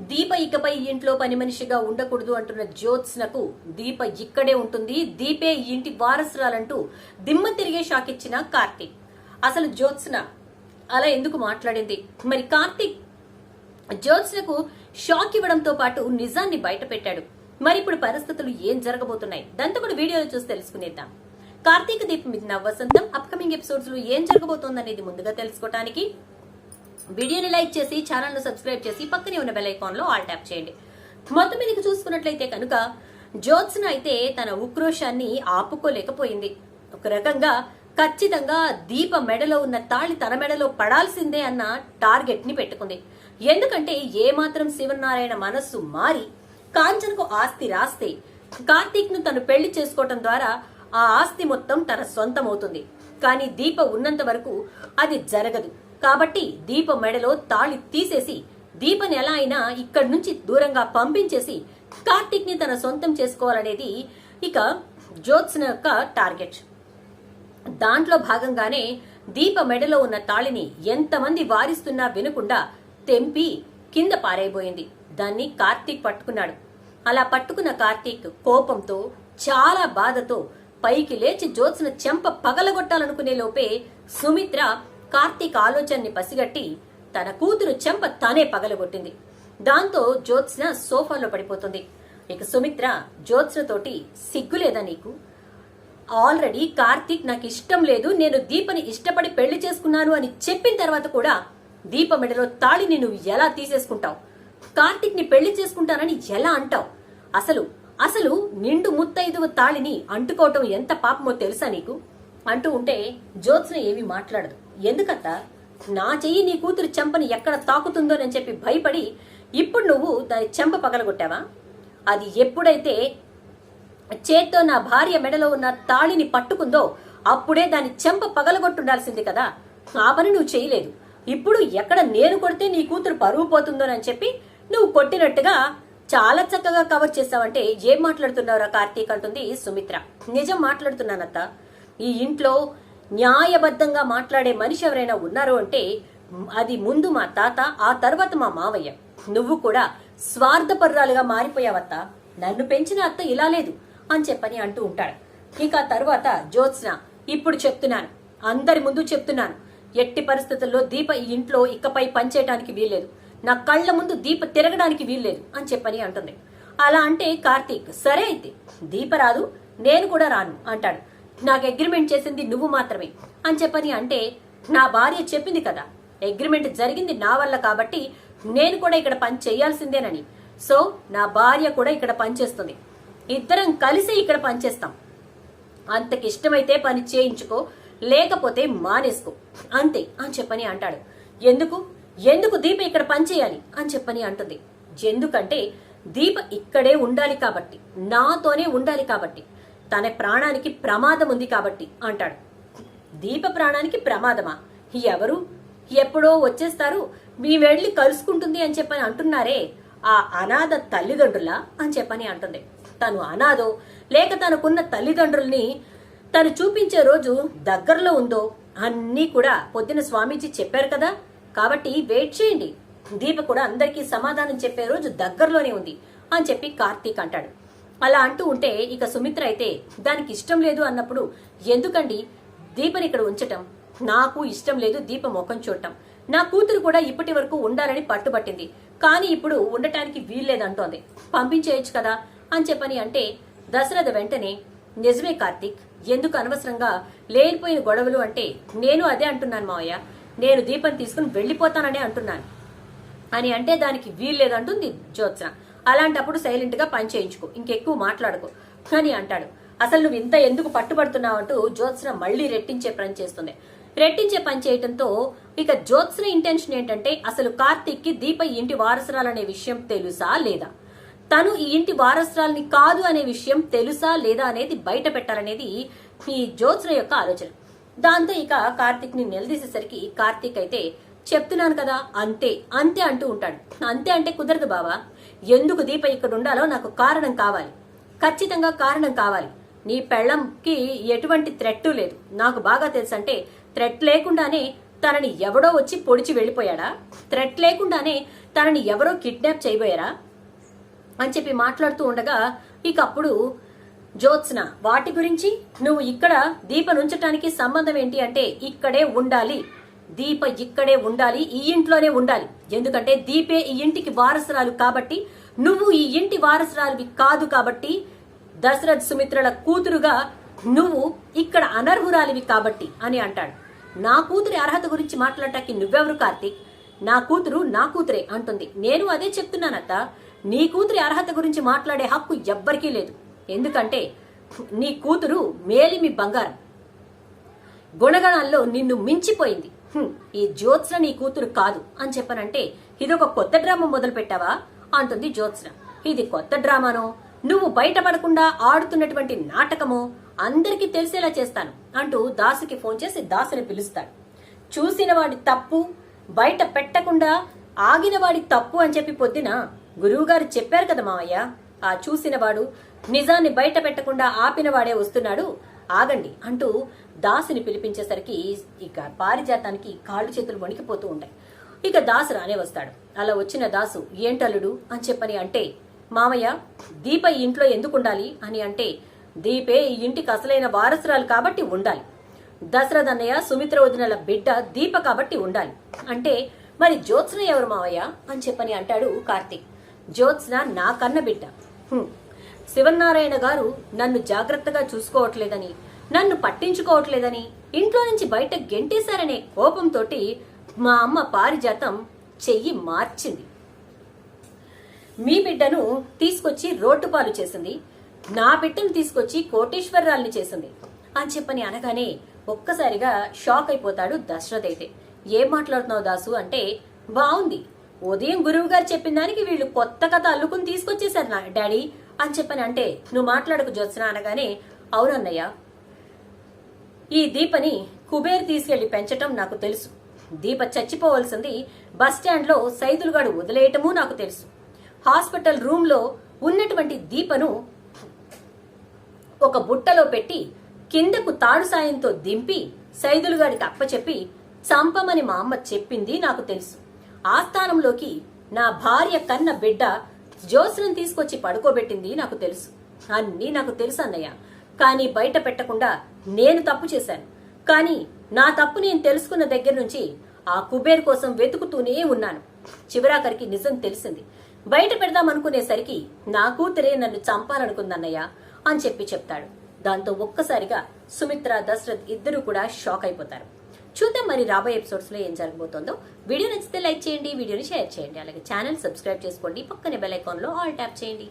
దీప ఇకపై ఇంట్లో పని మనిషిగా ఉండకూడదు అంటున్న జ్యోత్స్నకు దీప ఇక్కడే ఉంటుంది. దీపే ఇంటి వారసురాలంటూ దిమ్మ తిరిగే షాక్ ఇచ్చిన కార్తీక్. అసలు జ్యోత్స్న అలా ఎందుకు మాట్లాడింది? మరి కార్తీక్ జ్యోత్స్నకు షాక్ ఇవ్వడంతో పాటు నిజాన్ని బయట పెట్టాడు. మరి ఇప్పుడు పరిస్థితులు ఏం జరగబోతున్నాయి? దాంతో కూడా వీడియోలో చూసి తెలుసుకునేద్దాం. కార్తీక దీపం మీద నవ్వ వసంతం అప్కమింగ్ ఎపిసోడ్స్లో ఏం జరగబోతోందనేది ముందుగా తెలుసుకోవటానికి వీడియోని లైక్ చేసి ఛానల్ను సబ్స్క్రైబ్ చేసి పక్కనే ఉన్న బెల్ ఆల్ ట్యాప్ చేయండి. మొత్తం మీదకి చూసుకున్నట్లయితే కనుక జ్యోత్స్న అయితే తన ఉక్రోషాన్ని ఆపుకోలేకపోయింది. ఒక రకంగా ఖచ్చితంగా దీప మెడలో ఉన్న తాళి తన మెడలో పడాల్సిందే అన్న టార్గెట్ని పెట్టుకుంది. ఎందుకంటే ఏమాత్రం శివనారాయణ మనస్సు మారి కాంచనకు ఆస్తి రాస్తే కార్తీక్ను తను పెళ్ళి చేసుకోవటం ద్వారా ఆ ఆస్తి మొత్తం తన సొంతమవుతుంది. కానీ దీప ఉన్నంత వరకు అది జరగదు. కాబట్టి దీప మెడలో తాళి తీసేసి దీపని ఎలా అయినా ఇక్కడి నుంచి దూరంగా పంపించేసి కార్తీక్ని తన సొంతం చేసుకోవాలనేది ఇక జ్యోత్స్న యొక్క టార్గెట్. దాంట్లో భాగంగానే దీప మెడలో ఉన్న తాళిని ఎంతమంది వారిస్తున్నా వినకుండా తెంపి కింద పారైపోయింది దాన్ని కార్తీక్ పట్టుకున్నాడు. అలా పట్టుకున్న కార్తీక్ కోపంతో చాలా బాధతో పైకి లేచి జ్యోత్స్న చెంప పగలగొట్టాలనుకునే లోపే సుమిత్ర కార్తీక్ ఆలోచనని పసిగట్టి తన కూతురు చెంప తానే పగలగొట్టింది. దాంతో జ్యోత్స్న సోఫాలో పడిపోతుంది. ఇక సుమిత్ర జ్యోత్స్నతోటి సిగ్గులేదా నీకు? ఆల్రెడీ కార్తీక్ నాకు ఇష్టం లేదు నేను దీపని ఇష్టపడి పెళ్ళి చేసుకున్నాను అని చెప్పిన తర్వాత కూడా దీప మెడలో తాళిని నువ్వు ఎలా తీసేసుకుంటావు? కార్తీక్ని పెళ్ళి చేసుకుంటానని ఎలా అంటావు? అసలు అసలు నిండు ముత్తైదువ తాళిని అంటుకోవటం ఎంత పాపమో తెలుసా నీకు? అంటూ ఉంటే జ్యోత్స్న ఏమీ మాట్లాడదు. ఎందుకత్త? నా చెయ్యి నీ కూతురు చెంపని ఎక్కడ తాకుతుందో అని చెప్పి భయపడి ఇప్పుడు నువ్వు దాని చెంప పగలగొట్టావా? అది ఎప్పుడైతే చేత్తో నా భార్య మెడలో ఉన్న తాళిని పట్టుకుందో అప్పుడే దాని చెంప పగలగొట్టుండాల్సింది కదా. ఆ పని నువ్వు చేయలేదు. ఇప్పుడు ఎక్కడ నేను కొడితే నీ కూతురు పరువు పోతుందోనని చెప్పి నువ్వు కొట్టినట్టుగా చాలా చక్కగా కవర్ చేసావంటే ఏం మాట్లాడుతున్నావురా కార్తీక్ అంటుంది సుమిత్ర. నిజం మాట్లాడుతున్నానత్త. ఈ ఇంట్లో న్యాయబద్ధంగా మాట్లాడే మనిషి ఎవరైనా ఉన్నారు అంటే అది ముందు మా తాత ఆ తర్వాత మా మావయ్య. నువ్వు కూడా స్వార్థపరురాలుగా మారిపోయావత్త నన్ను పెంచిన అత్త ఇలా లేదు అని చెప్పని అంటూ ఉంటాడు. ఇక తర్వాత జ్యోత్స్న ఇప్పుడు చెప్తున్నాను. అందరి ముందు చెప్తున్నాను. ఎట్టి పరిస్థితుల్లో దీప ఈ ఇంట్లో ఇకపై పనిచేయడానికి వీల్లేదు. నా కళ్ళ ముందు దీప తిరగడానికి వీల్లేదు అని చెప్పని అంటుంది. అలా అంటే కార్తీక్ సరే అయితే దీప రాదు నేను కూడా రాను అంటాడు. నాకు అగ్రిమెంట్ చేసింది నువ్వు మాత్రమే అని చెప్పని అంటే నా భార్య చెప్పింది కదా. అగ్రిమెంట్ జరిగింది నా వల్ల కాబట్టి నేను కూడా ఇక్కడ పని చేయాల్సిందేనని. సో నా భార్య కూడా ఇక్కడ పనిచేస్తుంది ఇద్దరం కలిసి ఇక్కడ పనిచేస్తాం అంతకిష్టమైతే పని చేయించుకో లేకపోతే మానేసుకో. అంతే అని చెప్పని అంటాడు. ఎందుకు? ఎందుకు దీప ఇక్కడ పని చేయాలి అని చెప్పని అంటుంది. ఎందుకంటే దీప ఇక్కడే ఉండాలి కాబట్టి నాతోనే ఉండాలి కాబట్టి. తన ప్రాణానికి ప్రమాదం ఉంది కాబట్టి అంటాడు. దీప ప్రాణానికి ప్రమాదమా? ఎవరు? ఎప్పుడో వచ్చేస్తారు. మీ వెళ్ళి కలుసుకుంటుంది అని చెప్పని అంటున్నారే. ఆ అనాథ తల్లిదండ్రులా అని చెప్పని అంటుంది. తను అనాథో లేక తనకున్న తల్లిదండ్రుల్ని తను చూపించే రోజు దగ్గరలో ఉందో అన్నీ కూడా పొద్దున స్వామీజీ చెప్పారు కదా. కాబట్టి వెయిట్ చేయండి. దీప కూడా అందరికీ సమాధానం చెప్పే రోజు దగ్గరలోనే ఉంది అని చెప్పి కార్తీక్ అంటాడు. అలా అంటూ ఉంటే ఇక సుమిత్ర అయితే దానికి ఇష్టం లేదు అన్నప్పుడు ఎందుకండి దీపని ఇక్కడ ఉంచటం? నాకు ఇష్టం లేదు దీప ముఖం చూడటం. నా కూతురు కూడా ఇప్పటి వరకు ఉండాలని పట్టుబట్టింది. కానీ ఇప్పుడు ఉండటానికి వీల్లేదంటోంది. పంపించేయచ్చు కదా అని చెప్పని అంటే దశరథ వెంటనే నిజమే కార్తీక్ ఎందుకు అనవసరంగా లేనిపోయిన గొడవలు అంటే నేను అదే అంటున్నాను మావయ్య. నేను దీపం తీసుకుని వెళ్ళిపోతాననే అంటున్నాను. అని అంటే దానికి వీల్లేదంటుంది జ్యోత్స అలాంటప్పుడు సైలెంట్గా పని చేయించుకో ఇంకెక్కువ మాట్లాడుకో. అని అంటాడు. అసలు నువ్వు ఇంత ఎందుకు పట్టుబడుతున్నావు అంటూ జ్యోత్స్న మళ్ళీ రెట్టించే పని చేస్తుంది. రెట్టించే పని చేయడంతో ఇక జ్యోత్స్న ఇంటెన్షన్ ఏంటంటే అసలు కార్తీక్కి దీప ఇంటి వారసురాలనే విషయం తెలుసా లేదా? తను ఈ ఇంటి వారసురాలని కాదు అనే విషయం తెలుసా లేదా అనేది బయట పెట్టాలనేది ఈ జ్యోత్స్న యొక్క ఆలోచన. దాంతో ఇక కార్తీక్ని నిలదీసేసరికి కార్తీక్ అయితే చెప్తున్నాను కదా అంతే అంతే అంటూ ఉంటాడు. అంతే అంటే కుదరదు బావా ఎందుకు దీప ఇక్కడ ఉండాలో నాకు కారణం కావాలి. ఖచ్చితంగా కారణం కావాలి. నీ పెళ్ళంకి ఎటువంటి థ్రెట్ లేదు. నాకు బాగా తెలుసు అంటే థ్రెట్ లేకుండానే తనని ఎవడో వచ్చి పొడిచి వెళ్ళిపోయాడా? థ్రెట్ లేకుండానే తనని ఎవరో కిడ్నాప్ చేయబోయారా? అని చెప్పి మాట్లాడుతూ ఉండగా ఇక అప్పుడు జ్యోత్స్న వాటి గురించి నువ్వు ఇక్కడ దీప ఉంచటానికి సంబంధం ఏంటి అంటే ఇక్కడే ఉండాలి. దీప ఇక్కడే ఉండాలి ఈ ఇంట్లోనే ఉండాలి. ఎందుకంటే దీపే ఈ ఇంటికి వారసురాలు కాబట్టి నువ్వు ఈ ఇంటి వారసురాలువి కాదు కాబట్టి దశరథ్ సుమిత్రల కూతురుగా నువ్వు ఇక్కడ అనర్హురాలివి కాబట్టి అని అంటాడు. నా కూతురి అర్హత గురించి మాట్లాడటానికి నువ్వెవరు కార్తీక్? నా కూతురు నా కూతురే అంటుంది. నేను అదే చెప్తున్నానత్త. నీ కూతురి అర్హత గురించి మాట్లాడే హక్కు ఎవ్వరికీ లేదు. ఎందుకంటే నీ కూతురు మేలిమి బంగారం. గుణగణాల్లో నిన్ను మించిపోయింది. ఈ జ్యోత్స్న నీ కూతురు కాదు అని చెప్పనంటే ఇదొక కొత్త డ్రామా మొదలు పెట్టావా అంటుంది జ్యోత్స్న. ఇది కొత్త డ్రామానో? నువ్వు బయటపడకుండా ఆడుతున్నటువంటి నాటకమో? అందరికీ తెలిసేలా చేస్తాను అంటూ దాసుకి ఫోన్ చేసి దాసుని పిలుస్తాడు. చూసిన వాడి తప్పు బయట పెట్టకుండా ఆగిన వాడి తప్పు అని చెప్పి పొద్దున గురువుగారు చెప్పారు కదా మావయ్య. ఆ చూసినవాడు నిజాన్ని బయట పెట్టకుండా ఆపిన వాడే వస్తున్నాడు ఆగండి అంటూ దాసుని పిలిపించేసరికి ఇక పారిజాతానికి కాళ్ళు చేతులు వణికిపోతూ ఉంటాయి. ఇక దాసు రానే వస్తాడు. అలా వచ్చిన దాసు ఏంటల్లుడు అని చెప్పని అంటే మామయ్య దీప ఈ ఇంట్లో ఎందుకు ఉండాలి అని అంటే దీపే ఈ ఇంటికి అసలైన వారసురాలు కాబట్టి ఉండాలి. దశరథ అన్నయ్య సుమిత్ర వదినల బిడ్డ దీప కాబట్టి ఉండాలి అంటే మరి జ్యోత్స్న ఎవరు మావయ్య అని చెప్పని అంటాడు కార్తీక్. జ్యోత్స్న నా కన్న బిడ్డ. శివనారాయణ గారు నన్ను జాగ్రత్తగా చూసుకోవట్లేదని నన్ను పట్టించుకోవట్లేదని ఇంట్లో నుంచి బయట గెంటేశారనే కోపంతోటి మా అమ్మ పారిజాతం చెయ్యి మార్చింది. మీ బిడ్డను తీసుకొచ్చి రోడ్డు పాలు చేసింది. నా బిడ్డను తీసుకొచ్చి కోటేశ్వరరాల్ని చేసింది. అని చెప్పని అనగానే ఒక్కసారిగా షాక్ అయిపోతాడు దశరథ్ అయితే. ఏం మాట్లాడుతున్నావు దాసు అంటే బాగుంది ఉదయం గురువు గారు చెప్పిన దానికి వీళ్ళు కొత్త కథ అల్లుకుని తీసుకొచ్చేశారు నా డాడీ. అని చెప్పని అంటే నువ్వు మాట్లాడకు జ్యోత్స్న అనగానే అవునన్నయ్య ఈ దీపని కుబేర్ తీసుకెళ్ళి పెంచటం నాకు తెలుసు. దీప చచ్చిపోవలసింది బస్ సైదులుగాడు వదిలేయటమూ నాకు తెలుసు. హాస్పిటల్ రూంలో ఉన్నటువంటి దీపను ఒక బుట్టలో పెట్టి కిందకు తాడు సాయంతో దింపి సైదులుగాడికి అప్పచెప్పి చంపమని మా అమ్మ చెప్పింది నాకు తెలుసు. ఆస్థానంలోకి నా భార్య కన్న బిడ్డ జ్యోత్స్నం తీసుకొచ్చి పడుకోబెట్టింది నాకు తెలుసు. అన్నీ నాకు తెలుసు అన్నయ్య. కానీ బయట పెట్టకుండా నేను తప్పు చేశాను. కానీ నా తప్పు నేను తెలుసుకున్న దగ్గర నుంచి ఆ కుబేర్ కోసం వెతుకుతూనే ఉన్నాను. చివరాఖరికి నిజం తెలిసింది. బయట పెడదామనుకునేసరికి నా కూతురే నన్ను చంపాలనుకుందన్నయ్య అని చెప్పి చెప్తాడు. దాంతో ఒక్కసారిగా సుమిత్ర దశరథ్ ఇద్దరూ కూడా షాక్ అయిపోతారు. చూద్దాం మరి రాబోయే ఎపిసోడ్స్లో ఏం జరగబోతుందో. వీడియో నచ్చితే లైక్ చేయండి వీడియోని షేర్ చేయండి. అలాగే ఛానల్ సబ్స్క్రైబ్ చేసుకోండి. పక్కనే బెల్ ఐకాన్లో ఆల్ ట్యాప్ చేయండి.